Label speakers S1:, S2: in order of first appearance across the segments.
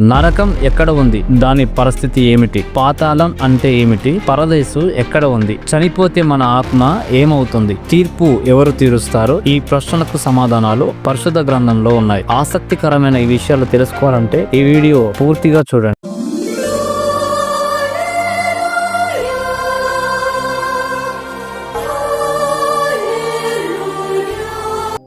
S1: నరకం ఎక్కడ ఉంది? దాని పరిస్థితి ఏమిటి? పాతాళం అంటే ఏమిటి? పరదేశు ఎక్కడ ఉంది? చనిపోతే మన ఆత్మ ఏమవుతుంది? తీర్పు ఎవరు తీరుస్తారు ఈ ప్రశ్నలకు సమాధానాలు పరిశుద్ధ గ్రంథంలో ఉన్నాయి. ఆసక్తికరమైన ఈ విషయాలు తెలుసుకోవాలంటే ఈ వీడియో పూర్తిగా చూడండి.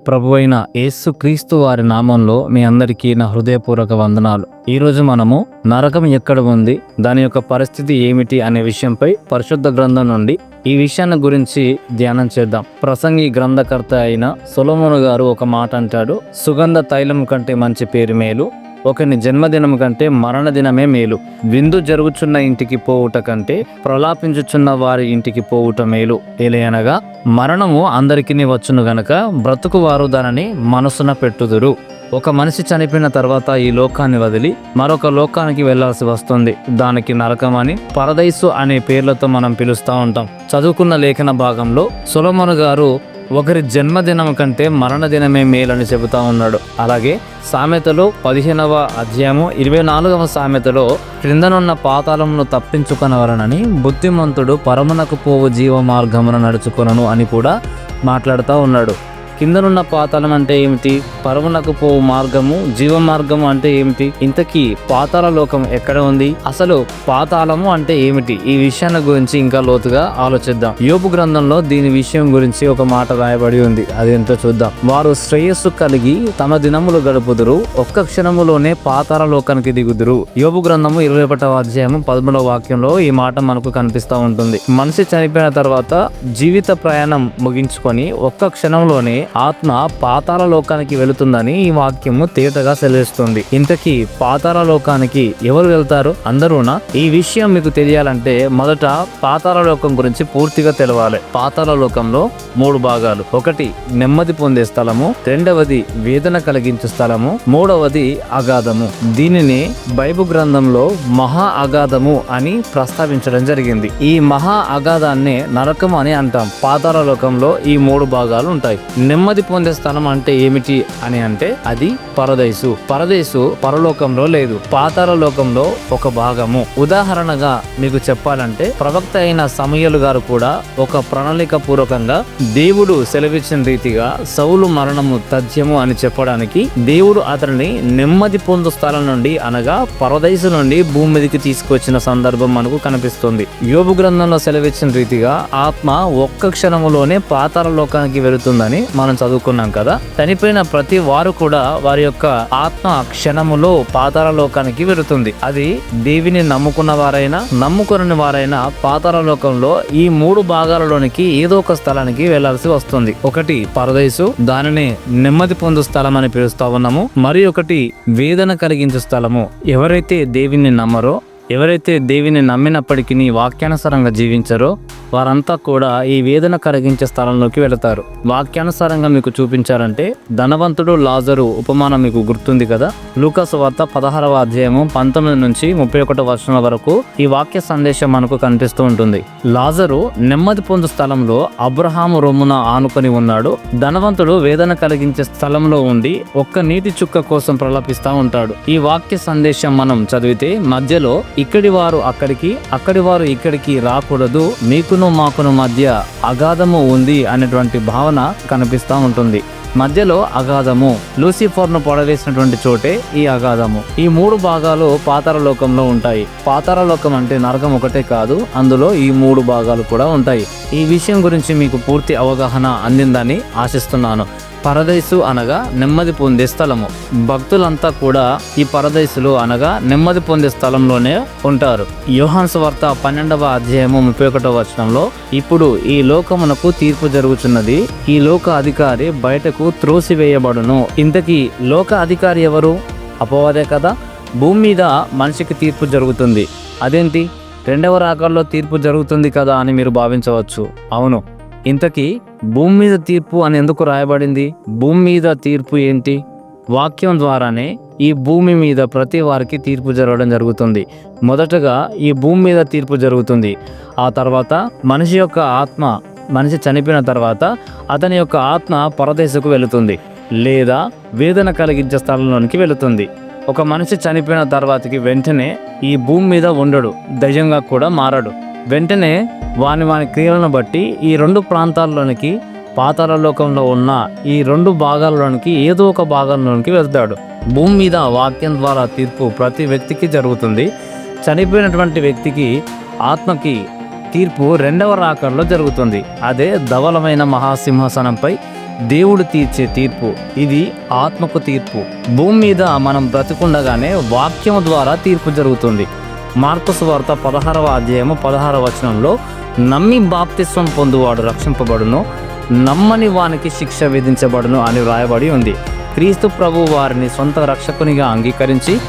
S1: ప్రభు అయిన యేసు క్రీస్తు వారి నామంలో మీ అందరికీ నా హృదయపూర్వక వందనాలు. ఈరోజు మనము నరకం ఎక్కడ ఉంది దాని యొక్క పరిస్థితి ఏమిటి అనే విషయంపై పరిశుద్ధ గ్రంథం నుండి ఈ విషయాన్ని గురించి ధ్యానం చేద్దాం. ప్రసంగి గ్రంథకర్త అయిన సులమును గారు ఒక మాట అంటాడు సుగంధ తైలం కంటే మంచి పేరు మేలు ఒకని జన్మదినం కంటే మరణ దినమే మేలు. విందు జరుగుచున్న ఇంటికి పోవుట కంటే ప్రలాపించుచున్న వారి ఇంటికి పోవుట మేలు. ఏలయనగా మరణము అందరికీ వచ్చును గనక బ్రతుకు వారు దానిని మనసున పెట్టుదురు. ఒక మనిషి చనిపోయిన తర్వాత ఈ లోకాన్ని వదిలి మరొక లోకానికి వెళ్ళాల్సి వస్తుంది. దానికి నరకం అని పరదైసు అనే పేర్లతో మనం పిలుస్తూ ఉంటాం. చదువుకున్న లేఖన భాగంలో సొలమను గారు ఒకరి జన్మదినం కంటే మరణదినమే మేలని చెబుతా ఉన్నాడు. అలాగే సామెతలో పదిహేనవ అధ్యాయము ఇరవై నాలుగవ సామెతలో క్రిందనున్న పాతాళమును తప్పించుకొనవలనని బుద్ధిమంతుడు పరమునకు పోవు జీవ మార్గమున నడుచుకొనను అని కూడా మాట్లాడుతూ ఉన్నాడు. కిందనున్న పాతాళం అంటే ఏమిటి? పరమునకు పోవు మార్గము జీవ మార్గము అంటే ఏమిటి? ఇంతకీ పాతాళ లోకం ఎక్కడ ఉంది? అసలు పాతాళము అంటే ఏమిటి? ఈ విషయాన్ని గురించి ఇంకా లోతుగా ఆలోచిద్దాం. యోపు గ్రంథంలో దీని విషయం గురించి ఒక మాట రాయబడి ఉంది. అది ఎంతో చూద్దాం. వారు శ్రేయస్సు కలిగి తమ దినములు గడుపుదురు ఒక్క క్షణములోనే పాతాళ లోకానికి దిగుదురు. యోపు గ్రంథము ఇరవై ఒకటవ అధ్యాయం పదమూడవ వాక్యంలో ఈ మాట మనకు కనిపిస్తూ ఉంటుంది. మనిషి చనిపోయిన తర్వాత జీవిత ప్రయాణం ముగించుకొని ఒక్క క్షణంలోనే ఆత్మ పాతాల లోకానికి వెళుతుందని ఈ వాక్యము తేటగా సెలవిస్తుంది. ఇంతకీ పాతాల లోకానికి ఎవరు వెళ్తారు? అందరూనా? ఈ విషయం మీకు తెలియాలంటే మొదట పాతాల లోకం గురించి పూర్తిగా తెలవాలి. పాతాల లోకంలో మూడు భాగాలు. ఒకటి నెమ్మది పొందే స్థలము. రెండవది వేదన కలిగించే స్థలము. మూడవది అగాధము. దీనిని బైబు గ్రంథంలో మహా అగాధము అని ప్రస్తావించడం జరిగింది. ఈ మహా అగాధాన్ని నరకం అని అంటాం. పాతాల లోకంలో ఈ మూడు భాగాలు ఉంటాయి. నెమ్మది పొందే స్థలం అంటే ఏమిటి అని అంటే అది పరదేశు. పరదేశు పరలోకంలో లేదు. పాతాల లోకంలో ఒక భాగము. ఉదాహరణగా మీకు చెప్పాలంటే ప్రవక్త అయిన సమయలు గారు కూడా ఒక ప్రణాళిక పూర్వకంగా దేవుడు సెలవిచ్చిన రీతిగా సౌలు మరణము తథ్యము అని చెప్పడానికి దేవుడు అతనిని నెమ్మది పొందు స్థలం నుండి అనగా పరదేశు నుండి భూమి మీదకి తీసుకొచ్చిన సందర్భం మనకు కనిపిస్తుంది. యోగు గ్రంథంలో సెలవిచ్చిన రీతిగా ఆత్మ ఒక్క క్షణములోనే పాతాల లోకానికి వెళుతుందని మనం చదువుకున్నాం కదా. చనిపోయిన ప్రతి వారు కూడా వారి యొక్క ఆత్మ క్షణములో పాతాల లోకానికి వెళుతుంది. అది దేవిని నమ్ముకున్న వారైనా నమ్ముకుని వారైనా పాతాల లోకంలో ఈ మూడు భాగాలలోనికి ఏదో ఒక స్థలానికి వెళ్ళాల్సి వస్తుంది. ఒకటి పరదేశు దానిని నెమ్మది పొందు స్థలం అని పిలుస్తా ఉన్నాము. మరి ఒకటి వేదన కలిగించే స్థలము. ఎవరైతే దేవిని నమ్మరో ఎవరైతే దేవిని నమ్మినప్పటికీ వాక్యానుసారంగా జీవించారో వారంతా కూడా ఈ వేదన కలిగించే స్థలంలోకి వెళతారు. వాక్యానుసారంగా మీకు చూపించారంటే ధనవంతుడు లాజరు ఉపమానం మీకు గుర్తుంది కదా? లూకాసు వార్త పదహారవ అధ్యాయము పంతొమ్మిది నుంచి ముప్పై ఒకటో వర్షం వరకు ఈ వాక్య సందేశం మనకు కనిపిస్తూ ఉంటుంది. లాజరు నెమ్మది పొందు స్థలంలో అబ్రహాము రొమ్మున ఆనుకొని ఉన్నాడు. ధనవంతుడు వేదన కలిగించే స్థలంలో ఉండి ఒక్క నీటి చుక్క కోసం ప్రలపిస్తూ ఉంటాడు. ఈ వాక్య సందేశం మనం చదివితే మధ్యలో ఇక్కడి వారు అక్కడికి అక్కడి వారు ఇక్కడికి రాకూడదు మీకును మాకును మధ్య అగాధము ఉంది అనేటువంటి భావన కనిపిస్తూ ఉంటుంది. మధ్యలో అగాధము లూసిఫర్ను పొడవేసినటువంటి చోటే ఈ అగాధము. ఈ మూడు భాగాలు పాతారలోకంలో ఉంటాయి. పాతారలోకం అంటే నరకం ఒకటే కాదు అందులో ఈ మూడు భాగాలు కూడా ఉంటాయి. ఈ విషయం గురించి మీకు పూర్తి అవగాహన అందిందని ఆశిస్తున్నాను. పరదేశు అనగా నెమ్మది పొందే స్థలము. భక్తులంతా కూడా ఈ పరదేశులు అనగా నెమ్మది పొందే స్థలంలోనే ఉంటారు. యోహాన్స్ వార్త పన్నెండవ అధ్యాయము ముప్పై ఒకటవ వచనంలో ఇప్పుడు ఈ లోకమునకు తీర్పు జరుగుతున్నది ఈ లోక అధికారి బయటకు త్రోసివేయబడును. ఇంతకీ లోక అధికారి ఎవరు? అపవాదే కదా. భూమి మీద మనిషికి తీర్పు జరుగుతుంది. అదేంటి? రెండవ రాకల్లో తీర్పు జరుగుతుంది కదా అని మీరు భావించవచ్చు. అవును. ఇంతకీ భూమి మీద తీర్పు అని ఎందుకు రాయబడింది? భూమి మీద తీర్పు ఏంటి? వాక్యం ద్వారానే ఈ భూమి మీద ప్రతి వారికి తీర్పు జరగడం జరుగుతుంది. మొదటగా ఈ భూమి మీద తీర్పు జరుగుతుంది. ఆ తర్వాత మనిషి యొక్క ఆత్మ మనిషి చనిపోయిన తర్వాత అతని యొక్క ఆత్మ పరదేశకు వెళుతుంది. లేదా వేదన కలిగించే స్థలంలోనికి వెళుతుంది. ఒక మనిషి చనిపోయిన తర్వాతకి వెంటనే ఈ భూమి మీద ఉండడు దైజంగా కూడా మారడు. వెంటనే వాని వాని క్రియలను బట్టి ఈ రెండు ప్రాంతాల్లోనికి పాతాళ లోకంలో ఉన్న ఈ రెండు భాగాల్లోనికి ఏదో ఒక భాగంలోనికి వెళ్తాడు. భూమి మీద వాక్యం ద్వారా తీర్పు ప్రతి వ్యక్తికి జరుగుతుంది. చనిపోయినటువంటి వ్యక్తికి ఆత్మకి తీర్పు రెండవ రాకడలో జరుగుతుంది. అదే ధవలమైన మహాసింహాసనంపై దేవుడు తీర్చే తీర్పు. ఇది ఆత్మకు తీర్పు. భూమి మీద మనం బ్రతికుండగానే వాక్యం ద్వారా తీర్పు జరుగుతుంది. మార్కసు వార్త పదహారవ అధ్యాయము పదహార వచనంలో నమ్మి బాప్తిస్వం పొందువాడు రక్షింపబడును నమ్మని వానికి శిక్ష విధించబడును అని వ్రాయబడి ఉంది. క్రీస్తు ప్రభు వారిని సొంత రక్షకునిగా అంగీకరించి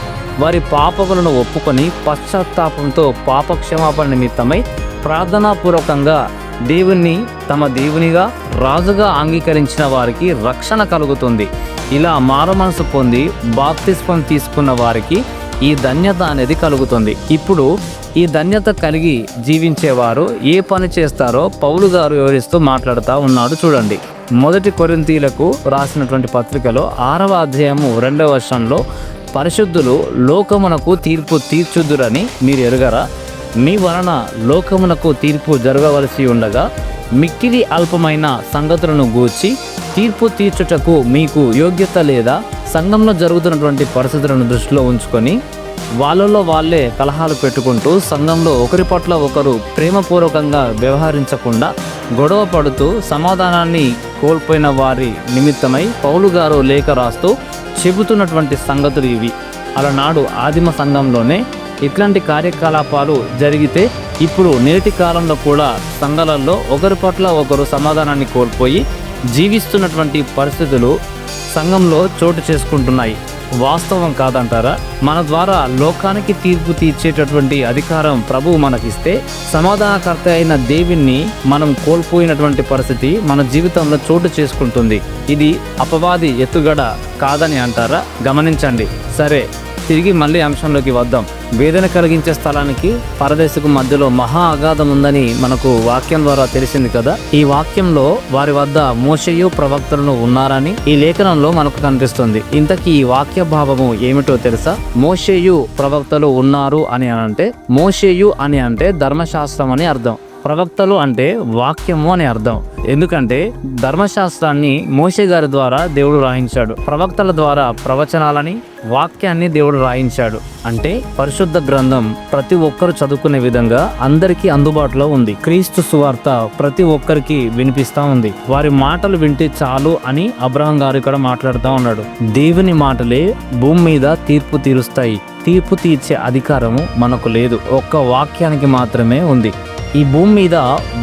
S1: వారి పాపములను ఒప్పుకొని పశ్చాత్తాపంతో పాప క్షమాపణ నిమిత్తమై ప్రార్థనాపూర్వకంగా దేవుణ్ణి తమ దేవునిగా రాజుగా అంగీకరించిన వారికి రక్షణ కలుగుతుంది. ఇలా మారమనసు పొంది బాప్తిస్మం తీసుకున్న వారికి ఈ ధన్యత అనేది కలుగుతుంది. ఇప్పుడు ఈ ధన్యత కలిగి జీవించేవారు ఏ పని చేస్తారో పౌలు గారు వివరిస్తూ మాట్లాడుతూ ఉన్నాడు చూడండి. మొదటి కొరింతీలకు రాసినటువంటి పత్రికలో ఆరవ అధ్యాయము రెండవ వర్షంలో పరిశుద్ధులు లోకమునకు తీర్పు తీర్చుదురని మీరు ఎరుగరా? మీ వలన లోకమునకు తీర్పు జరగవలసి ఉండగా మిక్కిలి అల్పమైన సంగతులను గూర్చి తీర్పు తీర్చుటకు మీకు యోగ్యత లేదా సంఘంలో జరుగుతున్నటువంటి పరిస్థితులను దృష్టిలో ఉంచుకొని వాళ్ళలో వాళ్ళే కలహాలు పెట్టుకుంటూ సంఘంలో ఒకరి పట్ల ఒకరు ప్రేమపూర్వకంగా వ్యవహరించకుండా గొడవ పడుతూ సమాధానాన్ని కోల్పోయిన వారి నిమిత్తమై పౌలు గారు లేఖ రాస్తూ చెబుతున్నటువంటి సంగతులు ఇవి. అలనాడు ఆదిమ సంఘంలోనే ఇట్లాంటి కార్యకలాపాలు జరిగితే ఇప్పుడు నేటి కాలంలో కూడా సంఘాలలో ఒకరి పట్ల ఒకరు సమాధానాన్ని కోల్పోయి జీవిస్తున్నటువంటి పరిస్థితులు సంఘంలో చోటు చేసుకుంటున్నాయి. వాస్తవం కాదంటారా? మన ద్వారా లోకానికి తీర్పు తీర్చేటటువంటి అధికారం ప్రభువు మనకిస్తే సమాధానకర్త అయిన దేవుణ్ణి మనం కోల్పోయినటువంటి పరిస్థితి మన జీవితంలో చోటు చేసుకుంటుంది. ఇది అపవాది ఎత్తుగడ కాదని అంటారా? గమనించండి. సరే. తిరిగి మళ్ళీ అంశంలోకి వద్దాం. వేదన కలిగించే స్థలానికి పరదేశకు మధ్యలో మహా అగాధం ఉందని మనకు వాక్యం ద్వారా తెలిసింది కదా. ఈ వాక్యంలో వారి వద్ద మోషయు ప్రవక్తలను ఉన్నారని ఈ లేఖనంలో మనకు కనిపిస్తుంది. ఇంతకీ ఈ వాక్య భావము ఏమిటో తెలుసా? మోషేయు ప్రవక్తలు ఉన్నారు అని అంటే మోషేయు అని అంటే ధర్మశాస్త్రం అని అర్థం. ప్రవక్తలు అంటే వాక్యము అని అర్థం. ఎందుకంటే ధర్మశాస్త్రాన్ని మోషే గారి ద్వారా దేవుడు రాయించాడు. ప్రవక్తల ద్వారా ప్రవచనాలని వాక్యాన్ని దేవుడు రాయించాడు. అంటే పరిశుద్ధ గ్రంథం ప్రతి ఒక్కరు చదువుకునే విధంగా అందరికీ అందుబాటులో ఉంది. క్రీస్తు సువార్త ప్రతి ఒక్కరికి వినిపిస్తూ ఉంది. వారి మాటలు వింటే చాలు అని అబ్రహం గారు ఇక్కడ మాట్లాడుతూ ఉన్నాడు. దేవుని మాటలే భూమి మీద తీర్పు తీరుస్తాయి. తీర్పు తీర్చే అధికారము మనకు లేదు. ఒక్క వాక్యానికి మాత్రమే ఉంది. ఈ భూమి మీద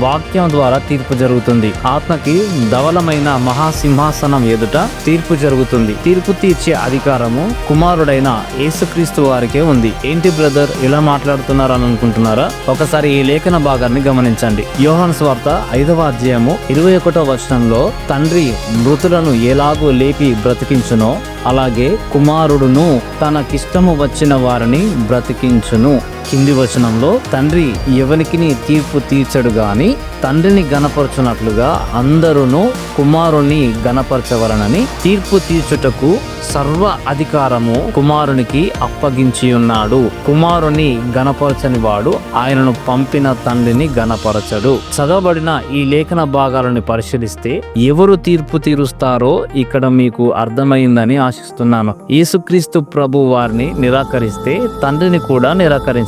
S1: వాక్యం ద్వారా తీర్పు జరుగుతుంది. ఆత్మకి ధవలమైన మహాసింహాసనం ఎదుట తీర్పు జరుగుతుంది. తీర్పు తీర్చే అధికారము కుమారుడైన యేసుక్రీస్తు వారికే ఉంది. ఏంటి బ్రదర్ ఇలా మాట్లాడుతున్నారు అని అనుకుంటున్నారా ఒకసారి ఈ లేఖన భాగాన్ని గమనించండి. యోహాన్ స్వార్త ఐదవ అధ్యాయము ఇరవై ఒకటో వచనంలో తండ్రి మృతులను ఎలాగో లేపి బ్రతికించునో అలాగే కుమారుడును తనకిష్టము వచ్చిన వారిని బ్రతికించును. కింది వచనంలో తండ్రి ఎవరికి తీర్పు తీర్చడు గాని తండ్రిని గనపరచునట్లుగా అందరూ కుమారుని గనపరచవలనని తీర్పు తీర్చుటకు సర్వ అధికారము కుమారునికి అప్పగించి ఉన్నాడు కుమారుని గనపరచని వాడు ఆయనను పంపిన తండ్రిని గనపరచడు చదవబడిన ఈ లేఖన భాగాలను పరిశీలిస్తే ఎవరు తీర్పు తీరుస్తారో ఇక్కడ మీకు అర్థమైందని ఆశిస్తున్నాను. యేసుక్రీస్తు ప్రభు వారిని నిరాకరిస్తే తండ్రిని కూడా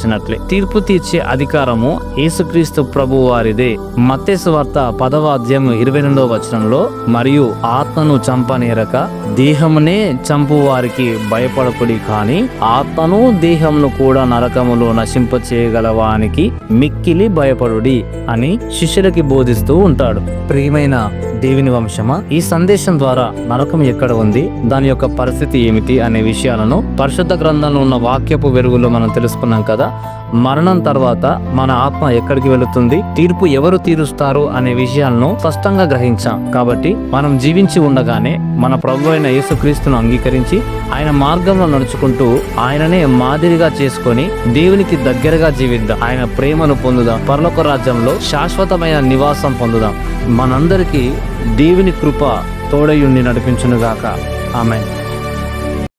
S1: నిరాకరించినట్లే తీర్పు తీర్చే అధికారము యేసుక్రీస్తు ప్రభు వారిదే. మత్తేసు వార్త పదవ అధ్యాయం ఇరవై రెండవ వచనంలో మరియు ఆత్మను చంపనేరక దేహమునే చంపు వారికి భయపడకుడి కాని ఆత్మను దేహమును కూడా నరకములో నశింప చేయగలవానికి మిక్కిలి భయపడుడి అని శిష్యులకి బోధిస్తూ ఉంటాడు. ప్రియమైన దేవుని వంశమా? ఈ సందేశం ద్వారా నరకం ఎక్కడ ఉంది? దాని యొక్క పరిస్థితి ఏమిటి? అనే విషయాలను పరిశుద్ధ గ్రంథంలో ఉన్న వాక్యపు వెలుగులో మనం తెలుసుకున్నాం కదా. మరణం తర్వాత మన ఆత్మ ఎక్కడికి వెళుతుంది? తీర్పు ఎవరు తీరుస్తారు అనే విషయాలను స్పష్టంగా గ్రహించాం. కాబట్టి మనం జీవించి ఉండగానే మన ప్రభు అయిన యేసుక్రీస్తును అంగీకరించి ఆయన మార్గంలో నడుచుకుంటూ ఆయననే మాదిరిగా చేసుకొని దేవునికి దగ్గరగా జీవిద్దాం. ఆయన ప్రేమను పొందుదాం. పరలోక రాజ్యంలో శాశ్వతమైన నివాసం పొందుదాం. మనందరికీ దేవుని కృప తోడయుండి నడిపించునుగాక. ఆమె